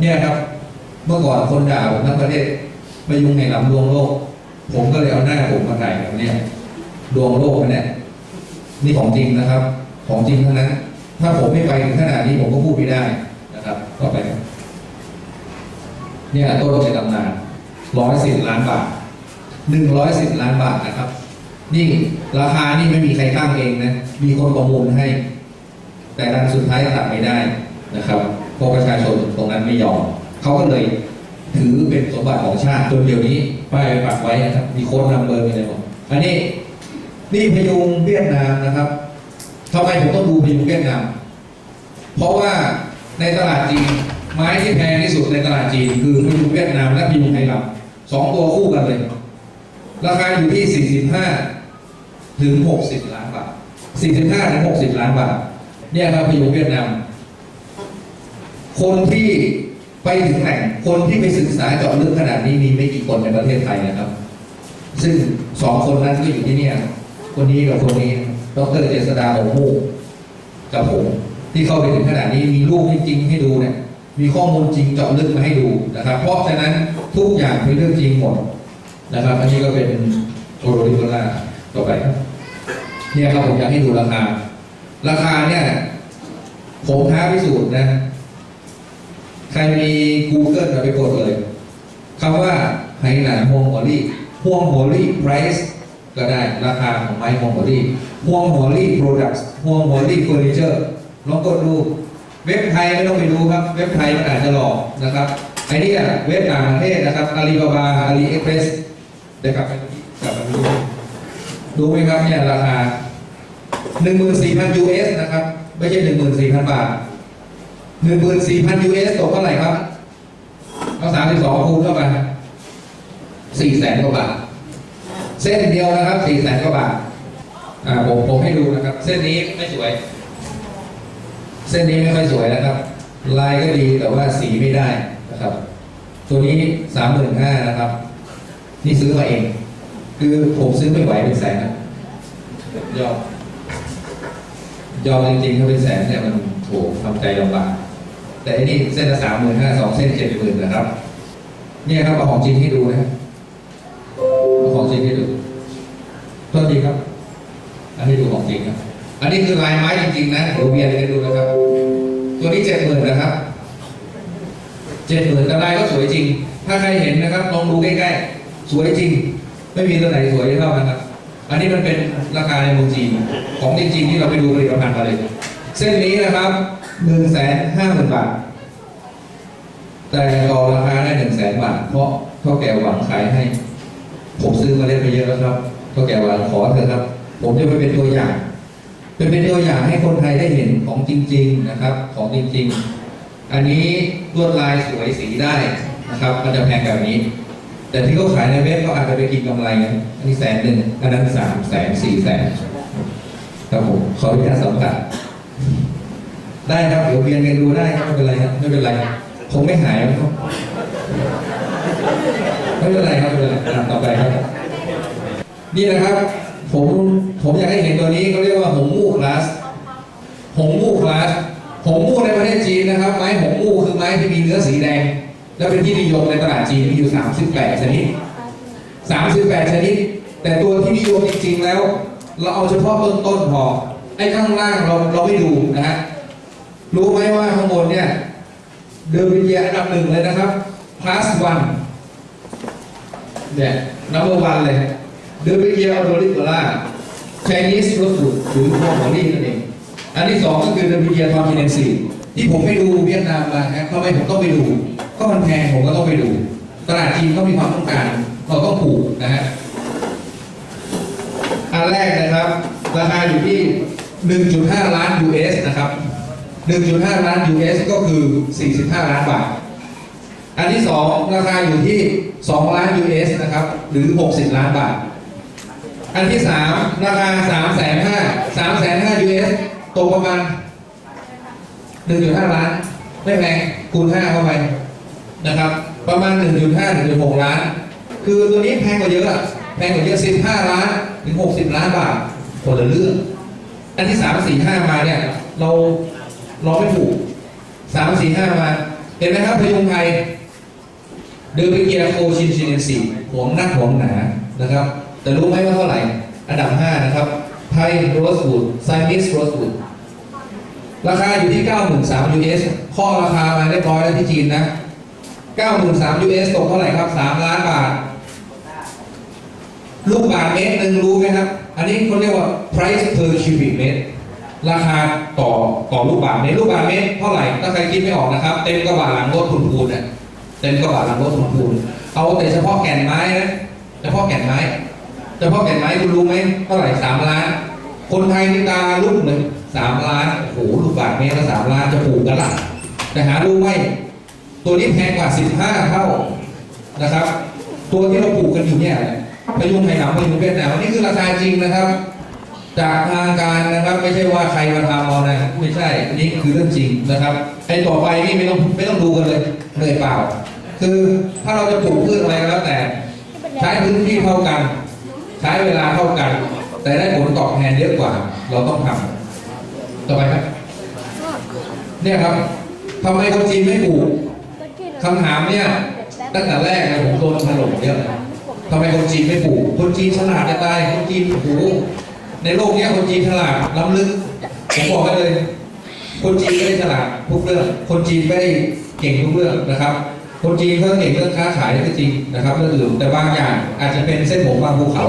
เนี่ยครับ เมื่อก่อนคนด่าผมทั้งประเทศไปยุ่งในหลังดวงโลก ผมก็เลยเอาหน้าผมมาถ่ายแบบเนี้ยดวงโลกเนี่ยนี่ของจริงนะครับ ของจริงทั้งนั้น ถ้าผมไม่ไปถึงขนาดนี้ผมก็พูดไม่ได้นะครับต่อไปเนี่ยต้นในตำนานร้อยสิบล้านบาทหนึ่งร้อยสิบล้านบาทนะครับ นี่ราคานี่ไม่มีใครตั้งเองนะ มีคนประมูลให้ แต่ดันสุดท้ายตัดไม่ได้นะครับ พราะประชาชนตรงนั้นไม่ยอมเขาก็เลยถือเป็นสมบัติของชาติจนเดี๋ยวนี้ป้ายไปปักไว้นะครับมีโค้ดนำเบอร์มีอะไรบอกอันนี้นี่พยุงเวียดนามนะครับทำไมผมต้องดูพยุงเวียดนามเพราะว่าในตลาดจีนไม้ที่แพงที่สุดในตลาดจีน คือพยุงเวียดนามและพยุงไทยลำสองตัวคู่กันเลย ราคาอยู่ที่ 45 ถึง 60 ล้านบาท 45 ถึง 60 ล้านบาท เนี่ยครับพยุงเวียดนาม คนที่ไปถึงแหล่งคนที่ไปศึกษาเจาะลึกขนาดนี้มีไม่กี่คนในประเทศไทยนะครับ ซึ่งสองคนนั้นก็อยู่ที่เนี่ย คนนี้กับคนนี้ ดรเจษดาหงมูกกับผมที่เข้าไปถึงขนาดนี้มีรูปจริงๆให้ดูเนี่ย มีข้อมูลจริงเจาะลึกมาให้ดูนะครับ เพราะฉะนั้นทุกอย่างเป็นเรื่องจริงหมดนะครับ อันนี้ก็เป็นโอโรลิโกล่าต่อไปครับเนี่ยครับผมอยากให้ดูราคา ราคาเนี่ยผมท้าพิสูจน์นะ รมี Google ไปกดเลยคำว่าไหหนาห่วงหัวรี่ห่วงหัวรี่ price ก็ได้ราคาของไม้ห่วงหัวรี่ห่วงหัวรี่ products ห่วงหัวรี่ furniture ลองกดดูเว็บไทยไม่ต้องไปดูครับ เว็บไทยมันอาจจะหลอกนะครับไอ้นี่ยเว็บต่างประเทศนะครับอาลีบาบาอาลีเอ็กเพรสเดี๋ยวกลับไปกลับมาดูดูไหมครับเนี่ยราคา 14,000 US นะครับ ไม่ใช่ 14,000 บาท 14,000 US ตกเท่าไหร่ครับเอา32คูณเข้าไป4แสนกว่าบาท เส้นเดียวนะครับ4แสนกว่าบาทอ่าผมผมให้ดูนะครับ เส้นนี้ไม่สวย เส้นนี้ไม่ค่อยสวยนะครับ ลายก็ดีแต่ว่าสีไม่ได้นะครับ ตัวนี้สามหมื่นห้านะครับ นี่ซื้อมาเอง คือผมซื้อไม่ไหวเป็นแสนนะยอมยอมจริงๆถ้าเป็นแสนเนี่ยมันโถทำใจลำบาก แต่อันนี้เส้นละสามหมื่นห้าสองเส้นเจ็ดหมื่นนะครับ เนี่ยครับเอาของจริงให้ดูนะเอาของจริงให้ดูต้นจริงครับ อันนี้ดูของจริงครับ อันนี้คือลายไม้จริงๆนะเดี๋ยวเบียร์ให้ดูนะครับ ตัวนี้เจ็ดหมื่นนะครับเจ็ดหมื่นแต่ลายก็สวยจริง ถ้าใครเห็นนะครับลองดูใกล้ๆ สวยจริง ไม่มีตัวไหนสวยเท่านะครับ อันนี้มันเป็นราคาในเมืองจีนของจริงๆที่เราไปดูผลิตภัณฑ์มาเลย เส้นนี้นะครับ หนึ่งแสนห้าหมื่นบาท แต่ต่อราคาได้หนึ่งแสนบาท เพราะเท่าแก่หวังขายให้ ผมซื้อมาเล่นไปเยอะแล้วครับเท่าแก่หวังขอเถอะครับ ผมจะไปเป็นตัวอย่างเป็นเป็นตัวอย่างให้คนไทยได้เห็นของจริง ๆนะครับ ของจริง ๆ อันนี้ลวดลายสวยสีได้นะครับ มันจะแพงแบบนี้ แต่ที่เขาขายในเว็บก็อาจจะไปกินกำไรนะอันนี้แสนหนึ่งอันนั้นสามแสนสี่แสนครับผมขออนุญาตสัมผัส ได้ครับเดี๋ยวเรียนกันดูได้ครับไม่เป็นไรครับไม่เป็นไรผมไม่หายครับไม่เป็นไรครับไม่เป็นไรต่อไปครับ นี่นะครับ ผมผมอยากให้เห็นตัวนี้เขาเรียกว่าหงมู่คลาสหงมู่คลาสหงมู่ในประเทศจีนนะครับ ไม้หงมู่คือไม้ที่มีเนื้อสีแดง และเป็นที่นิยมในตลาดจีนมีอยู่ 38 ชนิด 38 ชนิด แต่ตัวที่นิยมจริงๆแล้ว เราเอาเฉพาะต้นๆพอไอ้ข้างล่างเราเราไม่ดูนะฮะ รู้ไหมว่าข้างบนเนี่ยเดอร์วิเยียอันดับหนึ่งเลยนะครับ class one เนี่ย number one เลยเดอร์วิเยียอโดริโกล่า Chinese r o s e หรือพวงหอนี่นั่นเองอันที่สองก็คือเดอร์วิเยียทอมพินเนนซีที่ผมไปดูเวียดนามมาครับทำไมผมต้องไปดู ก็มันแพงผมก็ต้องไปดู ตลาดจีนก็มีความต้องการ เราต้องผูกนะฮะอันแรกนะครับ ราคาอยู่ที่ 1.5 ล้าน US นะครับ 1.5 ล้าน US ก็คือ 45 ล้านบาท อันที่สองราคาอยู่ที่ 2 ล้าน US นะครับ หรือ 60 ล้านบาท อันที่สามราคา 3 5 0 0 0 3 5 0 0 US ตกประมาณ 1.5 ล้าน ไม่แพงคูณ 5 เข้าไปนะครับ ประมาณ 1.5ถึง6ล้าน คือตัวนี้แพงกว่าเยอะอะแพงกว่าเยอะ 15 ล้าน ถึง 60 ล้านบาทคนละเรื่อง อันที่ 3 4 5 มาเนี่ย เรา เราไม่ถูก3 4 5มาเห็นไหมครับพยุงไทยเดินไปเกียร์โคชินชินสีห่วงนักห่วงหนานะครับ แต่รู้ไหมว่าเท่าไหร่ อันดับ 5 นะครับไทยโรสวูดไซมิสโรสวูดราคาอยู่ที่ 93,000 US ข้อราคามาเรียบร้อยแล้วที่จีนนะ 93,000 US ตกเท่าไหร่ครับ 3 ล้านบาท ลูกบาทเมตรหนึ่งรู้ไหมครับ อันนี้เขาเรียกว่า price per cubic meter ราคาต่อต่อลูกบาทเมตรลูกบาทเมตรเท่าไหร่ถ้าใครคิดไม่ออกนะครับ เต็มกระบะหลังรถพูนพูนเนี่ยเต็มกระบะหลังรถพูนพูนเอาแต่เฉพาะแก่นไม้นะเฉพาะแก่นไม้เฉพาะแก่นไม้คุณรู้ไหมเท่าไหร่สามล้าน คนไทยนี่ตาลุ่มเลยสามล้านโอ้โหลูกบาทเมตรละสามล้านจะปลูกกันล่ะแต่หารู้ไหมตัวนี้แพงกว่าสิบห้าเท่านะครับ ตัวที่เราปลูกกันอยู่เนี่ยพยุงไหหนำพยุงเวียดนามนี่คือราคาจริงนะครับ จากทางการนะครับไม่ใช่ว่าใครมาทำเอานะไม่ใช่อันนี้คือเรื่องจริงนะครับไอ้ต่อไปนี่ไม่ต้องไม่ต้องดูกันเลยเหนื่อยเปล่า คือถ้าเราจะปลูกพืชอะไรก็แล้วแต่ ใช้พื้นที่เท่ากัน ใช้เวลาเท่ากัน แต่ได้ผลตอบแทนเยอะกว่า เราต้องทำต่อไปครับ เนี่ยครับทำไมคนจีนไม่ปลูกคำถามเนี่ยตั้งแต่แรกผมโดนถล่มเยอะเลยทำไมคนจีนไม่ปลูกคนจีนฉลาดจะตายคนจีนโอ้โห ในโลกนี้คนจีนฉลาดล้ำลึกผมบอกไว้เลย คนจีนไม่ได้ฉลาดทุกเรื่อง คนจีนไม่ได้เก่งทุกเรื่องนะครับ คนจีนเขาเก่งเรื่องค้าขายก็จริงนะครับเรื่องอื่นแต่บางอย่างอาจจะเป็นเส้นผมบางภูเขา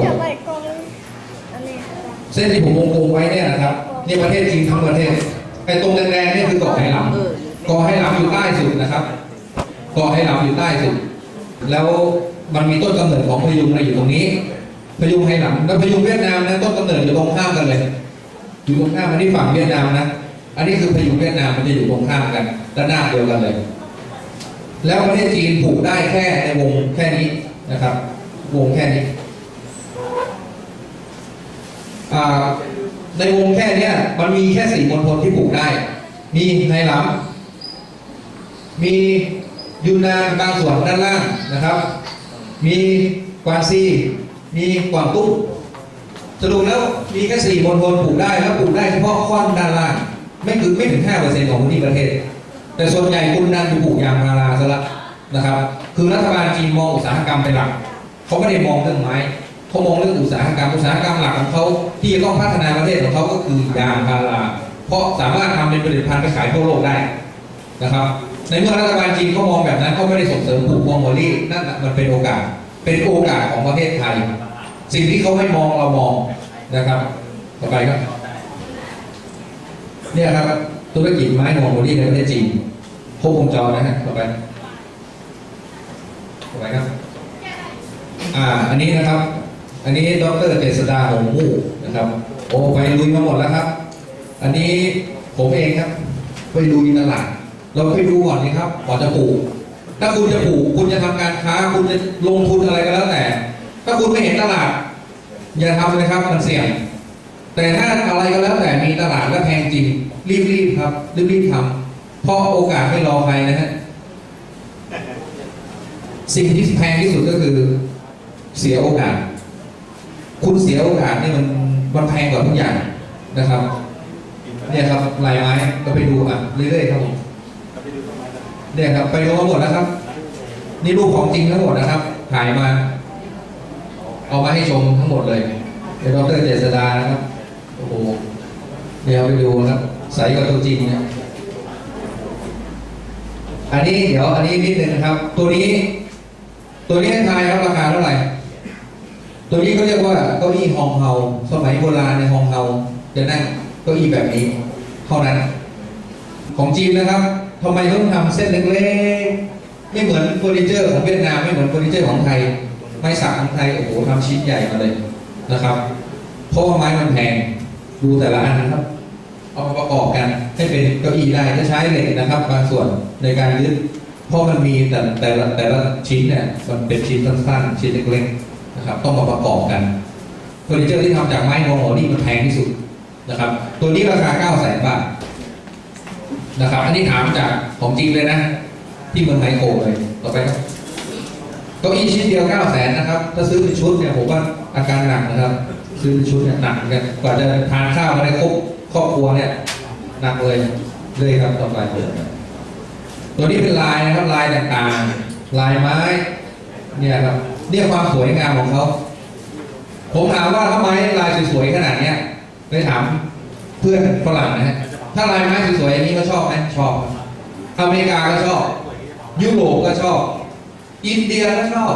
เส้นที่ผมวงกลมไว้เนี่ยนะครับนี่ประเทศจีนทั้งประเทศไอ้ตรงแดงๆนี่คือเกาะไหหลำเกาะไหหลำอยู่ใต้สุดนะครับเกาะไหหลำอยู่ใต้สุด แล้วมันมีต้นกำเนิดของพยุงนอยู่ตรงนี้ พยุงไหหลำแล้วพยุงเวียดนามนะต้นกำเนิดอยู่ตรงข้ามกันเลย อยู่ตรงข้ามอันนี้ฝั่งเวียดนามนะอันนี้คือพยุงเวียดนามมันจะอยู่ตรงข้ามกันด้านหน้าเดียวกันเลย แล้วประเทศจีนปลูกได้แค่ในวงแค่นี้นะครับ วงแค่นี้ในวงแค่นี้มันมีแค่สี่มณฑลที่ปลูกได้ มีไฮลัมมียูนนานบางส่วนด้านล่างนะครับ มีกวางซี มีกวางตุ้งสรุปแล้วมีแค่สี่มณฑลปลูกได้แล้วปลูกได้เฉพาะค่อนด้านล่างไม่ถึงไม่ถึงห้าเปอร์เซ็นต์ของพื้นที่ประเทศ แต่ส่วนใหญ่คุณดันไปปลูกยางพาราซะละนะครับ คือรัฐบาลจีนมองอุตสาหกรรมเป็นหลักเขาไม่ได้มองเรื่องไม้เขามองเรื่องอุตสาหกรรมอุตสาหกรรมหลักของเขาที่จะต้องพัฒนาประเทศของเขาก็คือยางพารา เพราะสามารถทำเป็นผลิตภัณฑ์ไปขายทั่วโลกได้นะครับ ในเมื่อรัฐบาลจีนเขามองแบบนั้นเขาไม่ได้ส่งเสริมปลูกพวงโมลี่นั่นมันเป็นโอกาส เป็นโอกาสของประเทศไทย สิ่งที่เขาไม่มองเรามองนะครับ ต่อไปครับ เนี่ยครับธุรกิจไม้พวงโมลี่ในประเทศจีนครบวงจรนะฮะต่อไปต่อไปครับ อ่า อันนี้นะครับ อันนี้ดรเจษดาหงมู่นะครับ โอ้ไปลุยมาหมดแล้วครับ อันนี้ผมเองครับ ไปลุยตลาดเราไปดูก่อนนี่ครับก่อนจะปลูก ถ้าคุณจะปลูกคุณจะทำการค้า คุณจะลงทุนอะไรก็แล้วแต่ ถ้าคุณไม่เห็นตลาด อย่าทำเลยครับมันเสี่ยง แต่ถ้าอะไรก็แล้วแต่มีตลาดและแพงจริง รีบๆครับรีบๆทำเพราะโอกาสไม่รอใครนะฮะสิ่งที่แพงที่สุดก็คือ เสียโอกาส คุณเสียโอกาสนี่มันมันแพงกว่าทุกอย่างนะครับเนี่ยครับลายไม้ก็ไปดูอะเรื่อยๆครับผมเนี่ยครับไปดูมาหมดแล้วครับ นี่รูปของจริงทั้งหมดนะครับ ถ่ายมา เอามาให้ชมทั้งหมดเลยเดี๋ยวดรเจษดานะครับ โอ้โห เดี๋ยวไปดูนะครับ ใสกว่าตัวจริงเนี่ย อันนี้เดี๋ยวอันนี้นิดนึงนะครับ ตัวนี้ ตัวนี้ทายครับราคาเท่าไหร่ ตัวนี้เขาเรียกว่าเก้าอี้ฮองเฮา สมัยโบราณในฮองเฮาจะนั่งเก้าอี้แบบนี้ เท่านั้น ของจีนนะครับทำไมต้องทำเส้นเล็กๆ ไม่เหมือนเฟอร์นิเจอร์ของเวียดนามไม่เหมือนเฟอร์นิเจอร์ของไทย ไม้สักของไทยโอ้โหทำชิ้นใหญ่มาเลยนะครับ เพราะว่าไม้มันแพงดูแต่ละอันนะครับ เอามาประกอบกันให้เป็นเก้าอี้ได้จะใช้เหล็กนะครับ บางส่วนในการยึดเพราะมันมีแต่แต่ละแต่ละชิ้นเนี่ยมันเป็นชิ้นสั้นๆชิ้นเล็กๆนะครับ ต้องมาประกอบกันเฟอร์นิเจอร์ที่ทำจากไม้งอหนี่มันแพงที่สุดนะครับ ตัวนี้ราคา9 0 0 0 0 0บาทนะครับ อันนี้ถามจากของจริงเลยนะ ที่เมืองไทยโกเลยต่อไปครับเก้าอี้ชิ้นเดียว9 0 0 0 0 0นนะครับ ถ้าซื้อเป็นชุดเนี่ยผมว่าอาการหนักนะครับ ซื้อเป็นชุดเนี่ยหนักเนกันกว่าจะทานข้าวมาได้ครบครอบครัวเนี่ยหนักเลยเลยครับต่อไปตัวนี้เป็นลายนะครับลายต่างๆ ลายไม้ เนี่ยครับเนี่ยความสวยงามของเขาผมถามว่าทำไมลายสวยๆขนาดเนี้ยไปถามเพื่อนฝรั่งนะฮะถ้าลายไม้สวยๆอย่างนี้ก็ชอบไหมชอบ อเมริกาก็ชอบ ยุโรปก็ชอบ อินเดียก็ชอบ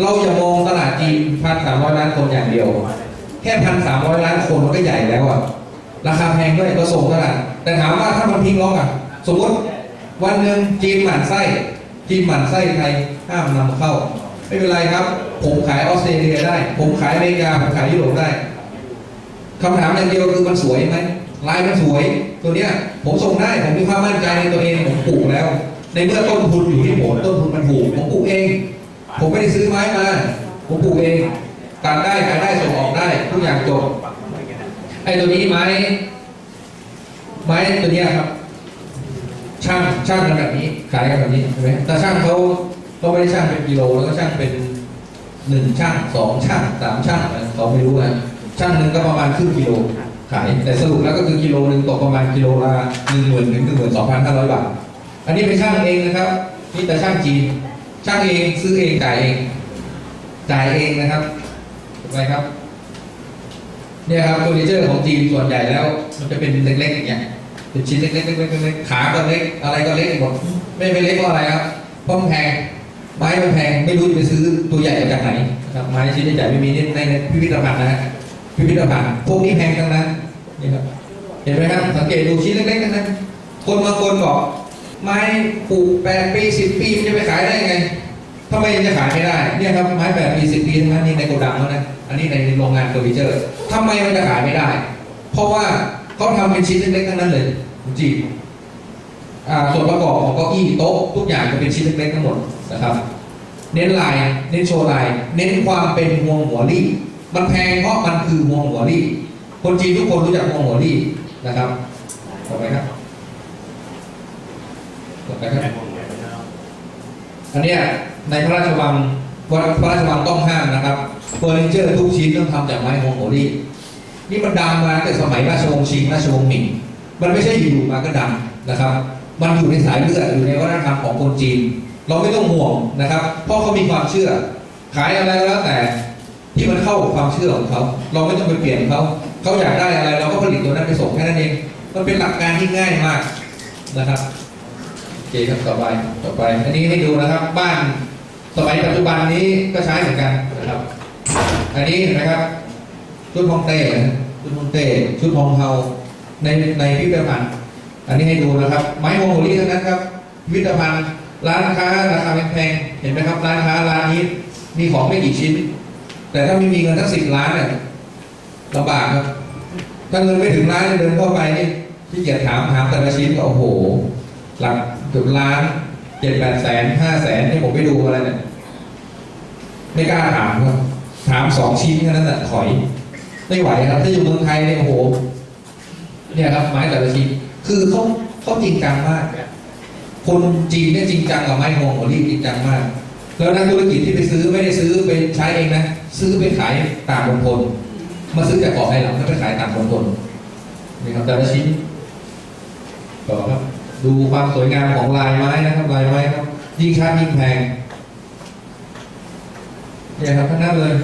เราอย่ามองตลาดจีนพันสามร้อยล้านคนอย่างเดียว แค่พันสามร้อยล้านคนมันก็ใหญ่แล้วอะราคาแพงด้วยก็ส่งตลาดแต่ถามว่าถ้ามันพลิกล็อกอะสมมติวันหนึ่งจีนหมั่นไส้จีนหมั่นไส้ไทยห้ามนำเข้า ไม่เป็นไรครับ ผมขายออสเตรเลียได้ ผมขายอเมริกาผมขายยุโรปได้คำถามอย่างเดียวคือมันสวยไหมลายมันสวย ตัวเนี้ยผมส่งได้ผมมีความมั่นใจในตัวเองผมปลูกแล้ว ในเมื่อต้นทุนอยู่ที่ผมต้นทุนมันถูกผมปลูกเอง ผมไม่ได้ซื้อไม้มา ผมปลูกเองตัดได้ขายได้ส่งออกได้ทุกอย่างจบไอ้ตัวนี้ไม้ ไม้ตัวเนี้ยครับ ช่างช่างกันแบบนี้ขายกันแบบนี้ใช่ไหมแต่ช่างเขาเขาไม่ได้ช่างเป็นกิโลแล้วก็ช่างเป็นหนึ่งช่างสองช่างสามช่างอะไรเขาไม่รู้นะช่างหนึ่งก็ประมาณครึ่งกิโลขายแต่สรุปแล้วก็คือกิโลหนึ่งตกประมาณกิโลละหนึ่งหมื่นถึงหนึ่งหมื่นสองพันห้าร้อยบาท อันนี้เป็นช่างเองนะครับนี่แต่ช่างจีนช่างเองซื้อเองจ่ายเองจ่ายเองนะครับถูกไหมครับเนี่ยครับเฟอร์นิเจอร์ของจีนส่วนใหญ่แล้ว มันจะเป็นเล็กๆอย่างเงี้ยเป็นชิ้นเล็กๆเล็กๆเล็กๆขาก็เล็กอะไรก็เล็กหมดไม่ไม่เล็กเพราะอะไรครับเพราะมันแพงไม้มันแพงไม่รู้จะไปซื้อตัวใหญ่มาจากไหนนะครับไม้ชิ้นใหญ่ไม่มีในในพิพิธภัณฑ์นะฮะพิพิธภัณฑ์พวกนี้แพงทั้งนั้นนี่ครับเห็นไหมครับสังเกตดูชิ้นเล็กๆทั้งนั้นคนบางคนบอก ไม้ปลูกแปดปีสิบปีมันจะไปขายได้ยังไงทำไมจะขายไม่ได้เนี่ยครับไม้แปดปีสิบปีทั้งนั้นนี่ในโกดังเขานะอันนี้ในโรงงานเฟอร์นิเจอร์ทำไมมันจะขายไม่ได้ เพราะว่าเขาทำเป็นชิ้นเล็กๆทั้งนั้นเลยจริงอ่าส่วนประกอบของเก้าอี้โต๊ะทุกอย่างจะเป็นชิ้นเล็กๆทั้งหมดนะครับ เน้นลายเน้นโชว์ลาย เน้นความเป็นห่วงหัวรี่ มันแพงเพราะมันคือห่วงหัวรี่ คนจีนทุกคนรู้จักห่วงหัวรี่นะครับต่อไปครับ ต่อไปครับอันเนี้ยในพระราชวังพระราชวังต้องห้ามนะครับเฟอร์นิเจอร์ทุกชิ้นต้องทำจากไม้ฮงโหรีนี่มันดังมาตั้งแต่สมัยราชวงศ์ชิงราชวงศ์หมิงมันไม่ใช่อยู่มาก็ดังนะครับ มันอยู่ในสายเลือดอยู่ในวัฒนธรรมของคนจีน เราไม่ต้องห่วงนะครับ เพราะเขามีความเชื่อ ขายอะไรก็แล้วแต่ที่มันเข้ากับความเชื่อของเขา เราไม่ต้องไปเปลี่ยนเขาเขาอยากได้อะไร เราก็ผลิตตัวนั้นไปส่งแค่นั้นเอง มันเป็นหลักการที่ง่ายมากนะครับ เคครับต่อไปต่อไป อันนี้ให้ดูนะครับ บ้านสมัยปัจจุบันนี้ก็ใช้เหมือนกันนะครับ อันนี้นไหมครับ ชุดฮองเต้นะชุดฮองเต้ชุดฮองเฮาในในพิพิธภัณฑ์ อันนี้ให้ดูนะครับ ไม้โมโหรี่ทั้งนั้นครับพิพิธภัณฑ์ ร้านค้าราคาแพงๆเห็นไหมครับ ร้านค้าร้านนี้มีของไม่กี่ชิ้น แต่ถ้าไม่มีเงินทั้งสิบล้านเนี่ยลำบากครับถ้าเงินไม่ถึงล้านเดินเข้าไปนี่ที่เกียจถามถามแต่ละชิ้นก็โอ้โหหลัก เกือบล้านเจ็ดแปดแสนห้าแสนที่ผมไปดูอะไรเนี่ยไม่กล้าถามครับ ถามสองชิ้นแค่นั้นแหละถอย ไม่ไหวครับ ถ้าอยู่เมืองไทยเนี่ยโอ้โหเนี่ยครับไม้แต่ละชิ้นคือเขาเขาจริงจังมากคนจีนเนี่ยจริงจังกับไม้ฮวงโอลี่จริงจังมาก แล้วนักธุรกิจที่ไปซื้อไม่ได้ซื้อไปใช้เองนะ ซื้อไปขายต่างมณฑลมาซื้อจากเกาะไฮหลังแล้วไปขายต่างมณฑลนี่ครับแต่ละชิ้นต่อครับ ดูความสวยงามของลายไม้นะครับลายไม้ครับยิ่งชัดยิ่งแพงเนี่ยครับทั้งนั้นเลย